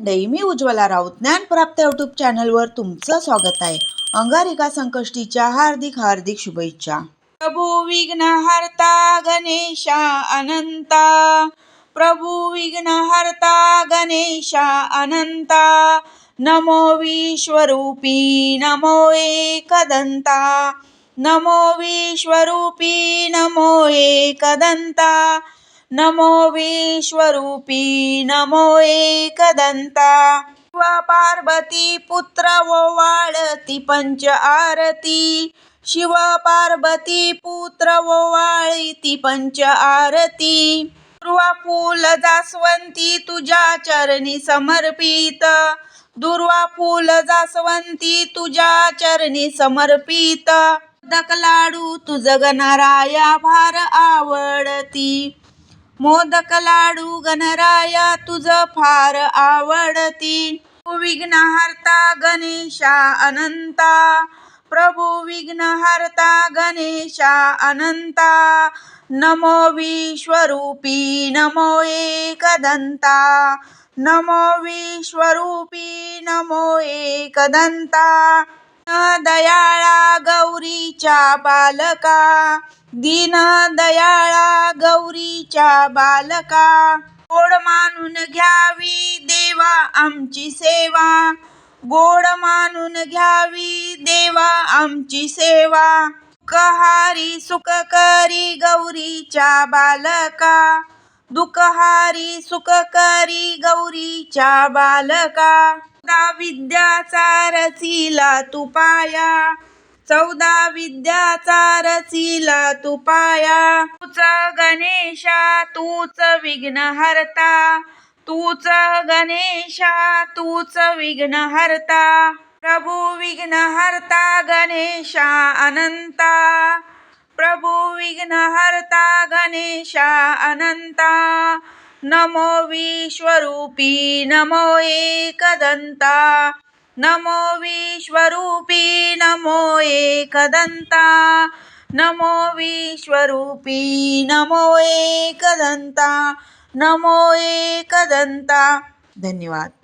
मंडळी मी उज्ज्वला राऊत ज्ञानप्राप्त यूट्यूब चॅनलवर तुमचं स्वागत आहे. अंगारिका संकष्टीच्या हार्दिक हार्दिक शुभेच्छा. प्रभू विघ्न हरता गणेशा अनंता. प्रभू विघ्न हरता गणेशा अनंता. नमो विश्वरूपी नमो एकदंता. नमो विश्वरूपी नमो एकदंता. नमो विश्वरूपी नमो एकदंता. शिव पार्वती पुत्र वाळती पंच आरती. शिव पार्वती पुत्र वाळती पंच आरती. दुर्वा फूल जास्वंती तुझ्या चरणी समर्पित. दुर्वा फूल जास्वंती तुझ्या चरणी समर्पित. मोदक लाडू तुझ गणराया फार आवडती. मोदक लाडू गणराया तुझ फार आवडती. विघ्नहर्ता गणेशा अनंता. प्रभू विघ्नहर्ता गणेशा अनंता. नमो विश्वरूपी नमो एकदंता. नमो विश्वरूपी नमो एकदंता. दयाळा गौरीच्या बालका. दीन दयाळा गौरीच्या बालका. गोड मानून घ्यावी देवा आमची सेवा. गोड मानून घ्यावी देवा आमची सेवा. दुःखहारी सुखकरी गौरीच्या बालका. दुःखहारी सुखकरी गौरीच्या बालका. विद्याचा रचिला तुपाया चौदा विद्याचा रचिला तू पाया. तूच गणेशा तूच विघ्न हरता. तूच गणेशा तूच विघ्न हरता. प्रभू विघ्न हरता गणेशा अनंता. प्रभू विघ्न हरता गणेशा अनंता. नमो विश्वरूपी नमो एकदंता. नमो विश्वरूपी नमो एकदंता नमो विश्वरूपी नमो एकदंता नमो एकदंता धन्यवाद।